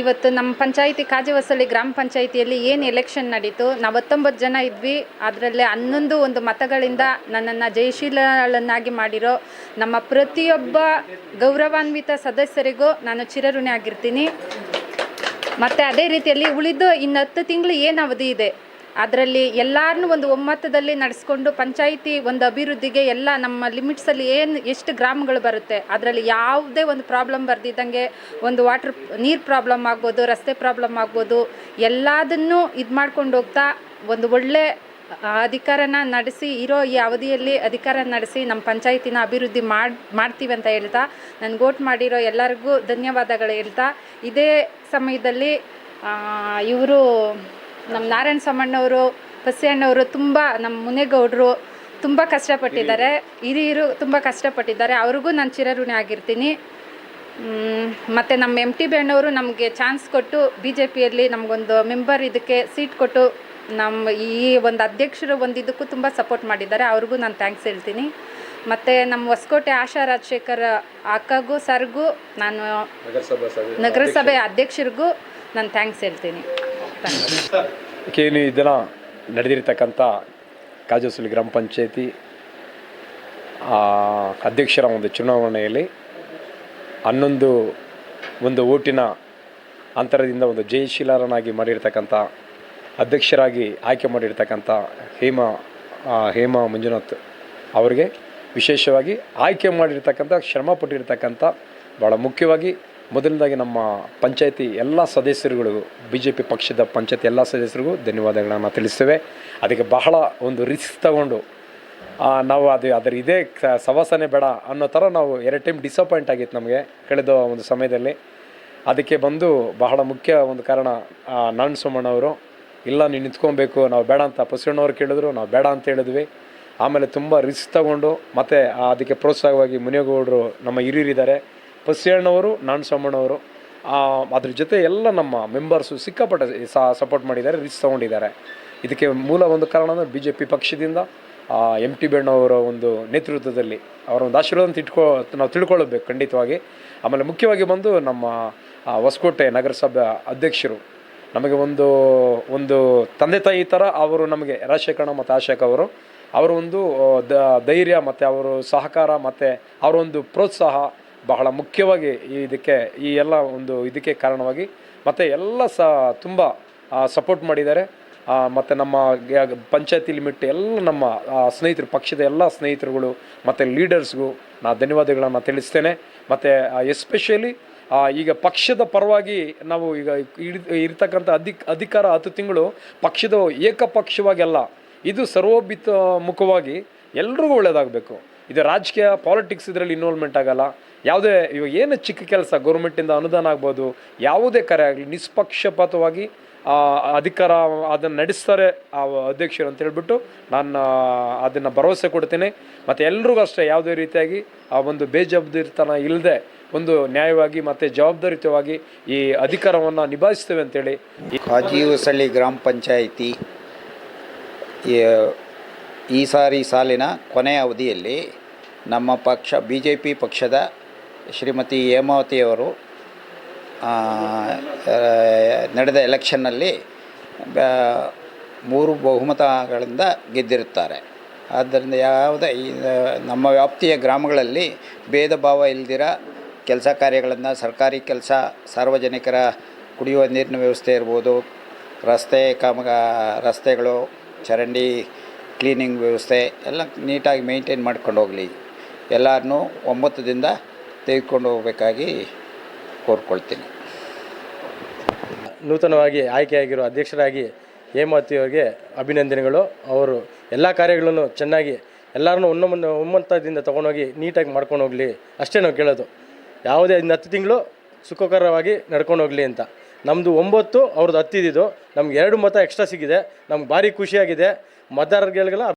ಇವತ್ತು ನಮ್ಮ ಪಂಚಾಯಿತಿ ಕಾಜಿವಸಲಿ ಗ್ರಾಮ ಪಂಚಾಯಿತಿಯಲ್ಲಿ ಏನು ಎಲೆಕ್ಷನ್ ನಡೀತು? ನಾವು ಹತ್ತೊಂಬತ್ತು ಜನ ಇದ್ವಿ. ಅದರಲ್ಲಿ ಹನ್ನೊಂದು ಒಂದು ಮತಗಳಿಂದ ನನ್ನನ್ನು ಜಯಶೀಲಳನ್ನಾಗಿ ಮಾಡಿರೋ ನಮ್ಮ ಪ್ರತಿಯೊಬ್ಬ ಗೌರವಾನ್ವಿತ ಸದಸ್ಯರಿಗೂ ನಾನು ಚಿರಋಣಿ ಆಗಿರ್ತೀನಿ ಮತ್ತು ಅದೇ ರೀತಿಯಲ್ಲಿ ಉಳಿದು ಇನ್ನು ಹತ್ತು ತಿಂಗಳು ಏನು ಅವಧಿ ಇದೆ? ಅದರಲ್ಲಿ ಎಲ್ಲರನ್ನೂ ಒಂದು ಒಮ್ಮತದಲ್ಲಿ ನಡೆಸ್ಕೊಂಡು ಪಂಚಾಯಿತಿ ಒಂದು ಅಭಿವೃದ್ಧಿಗೆ ಎಲ್ಲ ನಮ್ಮ ಲಿಮಿಟ್ಸಲ್ಲಿ ಏನು ಎಷ್ಟು ಗ್ರಾಮಗಳು ಬರುತ್ತೆ, ಅದರಲ್ಲಿ ಯಾವುದೇ ಒಂದು ಪ್ರಾಬ್ಲಮ್ ಬರ್ದಿದ್ದಂಗೆ ಒಂದು ವಾಟ್ರ್ ನೀರು ಪ್ರಾಬ್ಲಮ್ ಆಗ್ಬೋದು, ರಸ್ತೆ ಪ್ರಾಬ್ಲಮ್ ಆಗ್ಬೋದು, ಎಲ್ಲದನ್ನೂ ಇದು ಮಾಡ್ಕೊಂಡು ಹೋಗ್ತಾ ಒಂದು ಒಳ್ಳೆ ಅಧಿಕಾರನ ನಡೆಸಿ, ಇರೋ ಈ ಅವಧಿಯಲ್ಲಿ ಅಧಿಕಾರ ನಡೆಸಿ ನಮ್ಮ ಪಂಚಾಯತಿನ ಅಭಿವೃದ್ಧಿ ಮಾಡಿ, ಮಾಡ್ತೀವಿ ಅಂತ ಹೇಳ್ತಾ ನನಗೆ ಓಟ್ ಮಾಡಿರೋ ಎಲ್ಲರಿಗೂ ಧನ್ಯವಾದಗಳು ಹೇಳ್ತಾ, ಇದೇ ಸಮಯದಲ್ಲಿ ಇವರು ನಮ್ಮ ನಾರಾಯಣ ಸಮ್ಮಣ್ಣವರು ಬಸ್ಸಣ್ಣವರು ತುಂಬ ನಮ್ಮ ಮುನೇಗೌಡರು ತುಂಬ ಕಷ್ಟಪಟ್ಟಿದ್ದಾರೆ. ಹಿರಿಯರು ತುಂಬ ಕಷ್ಟಪಟ್ಟಿದ್ದಾರೆ. ಅವ್ರಿಗೂ ನಾನು ಚಿರಋಣಿ ಆಗಿರ್ತೀನಿ. ಮತ್ತು ನಮ್ಮ ಎಂ ಟಿ ಬೇಣ್ಣವರು ನಮಗೆ ಚಾನ್ಸ್ ಕೊಟ್ಟು ಬಿ ಜೆ ಪಿಯಲ್ಲಿ ನಮಗೊಂದು ಮೆಂಬರ್ ಇದಕ್ಕೆ ಸೀಟ್ ಕೊಟ್ಟು ನಮ್ಮ ಈ ಒಂದು ಅಧ್ಯಕ್ಷರು ಒಂದು ಇದಕ್ಕೂ ತುಂಬ ಸಪೋರ್ಟ್ ಮಾಡಿದ್ದಾರೆ. ಅವ್ರಿಗೂ ನಾನು ಥ್ಯಾಂಕ್ಸ್ ಹೇಳ್ತೀನಿ. ಮತ್ತು ನಮ್ಮ ಹೊಸಕೋಟೆ ಆಶಾ ರಾಜಶೇಖರ್ ಅಕ್ಕಗೂ ಸರ್ಗೂ ನಾನು ನಗರಸಭೆ ಅಧ್ಯಕ್ಷರಿಗೂ ನಾನು ಥ್ಯಾಂಕ್ಸ್ ಹೇಳ್ತೀನಿ. ಏನು ಈ ದಿನ ನಡೆದಿರ್ತಕ್ಕಂಥ ಕಾಜೋಸಲಿ ಗ್ರಾಮ ಪಂಚಾಯತಿ ಅಧ್ಯಕ್ಷರ ಒಂದು ಚುನಾವಣೆಯಲ್ಲಿ ಹನ್ನೊಂದು ಒಂದು ಓಟಿನ ಅಂತರದಿಂದ ಒಂದು ಜಯಶೀಲರನಾಗಿ ಮಾಡಿರ್ತಕ್ಕಂಥ, ಅಧ್ಯಕ್ಷರಾಗಿ ಆಯ್ಕೆ ಮಾಡಿರ್ತಕ್ಕಂಥ ಹೇಮಾ ಹೇಮಾ ಮಂಜುನಾಥ್ ಅವರಿಗೆ ವಿಶೇಷವಾಗಿ ಆಯ್ಕೆ ಮಾಡಿರ್ತಕ್ಕಂಥ, ಶ್ರಮ ಪಟ್ಟಿರ್ತಕ್ಕಂಥ ಭಾಳ ಮುಖ್ಯವಾಗಿ ಮೊದಲನೇದಾಗಿ ನಮ್ಮ ಪಂಚಾಯತಿ ಎಲ್ಲ ಸದಸ್ಯರುಗಳಿಗೂ ಬಿ ಜೆ ಪಿ ಪಕ್ಷದ ಪಂಚಾಯತಿ ಎಲ್ಲ ಸದಸ್ಯರಿಗೂ ಧನ್ಯವಾದಗಳನ್ನು ತಿಳಿಸ್ತೇವೆ. ಅದಕ್ಕೆ ಬಹಳ ಒಂದು ರಿಸ್ಕ್ ತಗೊಂಡು ನಾವು ಅದು ಅದರ ಇದೇ ಸವಾಸನೆ ಬೇಡ ಅನ್ನೋ ಥರ ನಾವು ಎರಡು ಟೈಮ್ ಡಿಸಪಾಯಿಂಟ್ ಆಗಿತ್ತು ನಮಗೆ ಕಳೆದ ಒಂದು ಸಮಯದಲ್ಲಿ. ಅದಕ್ಕೆ ಬಂದು ಬಹಳ ಮುಖ್ಯ ಒಂದು ಕಾರಣ ನಾರಾಯಣ ಸೋಮಣ್ಣವರು ಇಲ್ಲ ನೀವು ನಿಂತ್ಕೊಬೇಕು, ನಾವು ಬೇಡ ಅಂತ ಪುಸಣ್ಣವ್ರು ಕೇಳಿದ್ರು, ನಾವು ಬೇಡ ಅಂತ ಹೇಳಿದ್ವಿ. ಆಮೇಲೆ ತುಂಬ ರಿಸ್ಕ್ ತಗೊಂಡು ಮತ್ತು ಅದಕ್ಕೆ ಪ್ರೋತ್ಸಾಹವಾಗಿ ಮುನಿಯಗೌಡರು ನಮ್ಮ ಹಿರಿಯರಿದ್ದಾರೆ. ಬಸವಣ್ಣವರು ನಾನ್ ಸೋಮಣ್ಣವರು ಅದ್ರ ಜೊತೆ ಎಲ್ಲ ನಮ್ಮ ಮೆಂಬರ್ಸು ಸಿಕ್ಕಾಪಟ್ಟೆ ಸಪೋರ್ಟ್ ಮಾಡಿದ್ದಾರೆ ರಿಸ್ಕ್ ತಗೊಂಡಿದ್ದಾರೆ. ಇದಕ್ಕೆ ಮೂಲ ಒಂದು ಕಾರಣ ಅಂದರೆ ಬಿ ಜೆ ಪಿ ಪಕ್ಷದಿಂದ ಎಂ ಟಿ ಬೆಣ್ಣವರ ಒಂದು ನೇತೃತ್ವದಲ್ಲಿ ಅವರ ಒಂದು ಆಶೀರ್ವಾದ ಅಂತ ಇಟ್ಕೊ ನಾವು ತಿಳ್ಕೊಳ್ಬೇಕು ಖಂಡಿತವಾಗಿ. ಆಮೇಲೆ ಮುಖ್ಯವಾಗಿ ಬಂದು ನಮ್ಮ ಹೊಸಕೋಟೆ ನಗರಸಭೆ ಅಧ್ಯಕ್ಷರು. ನಮಗೆ ಒಂದು ಒಂದು ತಂದೆ ತಾಯಿ ಥರ ಅವರು ನಮಗೆ ರಾಜಶೇಖರಣ ಮತ್ತು ಆಶೇಖ್ ಅವರು. ಅವರ ಒಂದು ಧೈರ್ಯ ಮತ್ತು ಅವರು ಸಹಕಾರ ಮತ್ತು ಅವರೊಂದು ಪ್ರೋತ್ಸಾಹ ಬಹಳ ಮುಖ್ಯವಾಗಿ ಈ ಇದಕ್ಕೆ, ಈ ಎಲ್ಲ ಒಂದು ಇದಕ್ಕೆ ಕಾರಣವಾಗಿ ಮತ್ತು ಎಲ್ಲ ಸಹ ತುಂಬ ಸಪೋರ್ಟ್ ಮಾಡಿದ್ದಾರೆ. ಮತ್ತು ನಮ್ಮ ಪಂಚಾಯತಿ ಲಿಮಿಟ್ ಎಲ್ಲ ನಮ್ಮ ಸ್ನೇಹಿತರು, ಪಕ್ಷದ ಎಲ್ಲ ಸ್ನೇಹಿತರುಗಳು, ಮತ್ತು ಲೀಡರ್ಸ್ಗೂ ನಾ ಧನ್ಯವಾದಗಳನ್ನು ತಿಳಿಸ್ತೇನೆ. ಮತ್ತು ಎಸ್ಪೆಷಲಿ ಈಗ ಪಕ್ಷದ ಪರವಾಗಿ ನಾವು ಈಗ ಇರ್ತಕ್ಕಂಥ ಅಧಿಕ ಅಧಿಕಾರ ಹತ್ತು ತಿಂಗಳು ಪಕ್ಷದ ಏಕಪಕ್ಷವಾಗಿ ಅಲ್ಲ, ಇದು ಸರ್ವೋಭಿತ ಮುಖವಾಗಿ ಎಲ್ರಿಗೂ ಒಳ್ಳೇದಾಗಬೇಕು. ಇದು ರಾಜಕೀಯ ಪಾಲಿಟಿಕ್ಸ್ ಇದರಲ್ಲಿ ಇನ್ವಾಲ್ವ್ಮೆಂಟ್ ಆಗಲ್ಲ. ಯಾವುದೇ, ಇವಾಗ ಏನು ಚಿಕ್ಕ ಕೆಲಸ ಗೌರ್ಮೆಂಟಿಂದ ಅನುದಾನ ಆಗ್ಬೋದು, ಯಾವುದೇ ಕರೆ ಆಗಲಿ, ನಿಷ್ಪಕ್ಷಪಾತವಾಗಿ ಅಧಿಕಾರ ಅದನ್ನು ನಡೆಸ್ತಾರೆ ಆ ಅಧ್ಯಕ್ಷರು ಅಂತ ಹೇಳ್ಬಿಟ್ಟು ನಾನು ಅದನ್ನು ಭರವಸೆ ಕೊಡ್ತೀನಿ. ಮತ್ತು ಎಲ್ರಿಗೂ ಅಷ್ಟೇ, ಯಾವುದೇ ರೀತಿಯಾಗಿ, ಆ, ಒಂದು ಬೇಜವಾಬ್ದಾರಿತನ ಇಲ್ಲದೆ ಒಂದು ನ್ಯಾಯವಾಗಿ ಮತ್ತು ಜವಾಬ್ದಾರಿಯುತವಾಗಿ ಈ ಅಧಿಕಾರವನ್ನು ನಿಭಾಯಿಸ್ತೇವೆ ಅಂತೇಳಿ ಈ ಕಾಜೀವಸಳ್ಳಿ ಗ್ರಾಮ ಪಂಚಾಯಿತಿ ಈ- ಸಾರಿ ಸಾಲಿನ ಕೊನೆಯ ಅವಧಿಯಲ್ಲಿ ನಮ್ಮ ಪಕ್ಷ ಬಿ ಜೆ ಪಿ ಪಕ್ಷದ ಶ್ರೀಮತಿ ಹೇಮಾವತಿಯವರು ನಡೆದ ಎಲೆಕ್ಷನ್ನಲ್ಲಿ ಮೂರು ಬಹುಮತಗಳಿಂದ ಗೆದ್ದಿರುತ್ತಾರೆ. ಆದ್ದರಿಂದ ಯಾವುದೇ ನಮ್ಮ ವ್ಯಾಪ್ತಿಯ ಗ್ರಾಮಗಳಲ್ಲಿ ಭೇದ ಭಾವ ಇಲ್ದಿರ ಕೆಲಸ ಕಾರ್ಯಗಳನ್ನು, ಸರ್ಕಾರಿ ಕೆಲಸ, ಸಾರ್ವಜನಿಕರ ಕುಡಿಯುವ ನೀರಿನ ವ್ಯವಸ್ಥೆ ಇರ್ಬೋದು, ರಸ್ತೆ ಕಾಮಗ, ರಸ್ತೆಗಳು, ಚರಂಡಿ ಕ್ಲೀನಿಂಗ್ ವ್ಯವಸ್ಥೆ ಎಲ್ಲ ನೀಟಾಗಿ ಮೇಂಟೈನ್ ಮಾಡ್ಕೊಂಡು ಹೋಗಲಿ. ಎಲ್ಲರನ್ನೂ ಒಂಬತ್ತದಿಂದ ತೆಗೆದುಕೊಂಡು ಹೋಗಬೇಕಾಗಿ ಕೋರ್ಕೊಳ್ತೀನಿ. ನೂತನವಾಗಿ ಆಯ್ಕೆಯಾಗಿರೋ ಅಧ್ಯಕ್ಷರಾಗಿ ಹೇಮಾವತಿ ಅವರಿಗೆ ಅಭಿನಂದನೆಗಳು. ಅವರು ಎಲ್ಲ ಕಾರ್ಯಗಳನ್ನು ಚೆನ್ನಾಗಿ ಎಲ್ಲರನ್ನೂ ಒನ್ನೊಮ್ಮೆ ಒಮ್ಮತದಿಂದ ತೊಗೊಂಡೋಗಿ ನೀಟಾಗಿ ಮಾಡ್ಕೊಂಡು ಹೋಗಲಿ. ಅಷ್ಟೇ ನಾವು ಕೇಳೋದು. ಯಾವುದೇ ಹತ್ತು ತಿಂಗಳು ಸುಖಕರವಾಗಿ ನಡ್ಕೊಂಡು ಹೋಗಲಿ ಅಂತ. ನಮ್ಮದು ಒಂಬತ್ತು ಅವ್ರದ್ದು ಹತ್ತಿದ್ದು. ನಮ್ಗೆ ಎರಡು ಮತ ಎಕ್ಸ್ಟ್ರಾ ಸಿಕ್ಕಿದೆ ನಮ್ಗೆ ಭಾರಿ ಖುಷಿಯಾಗಿದೆ. ಮತದಾರರಿಗೆಲ್ಲ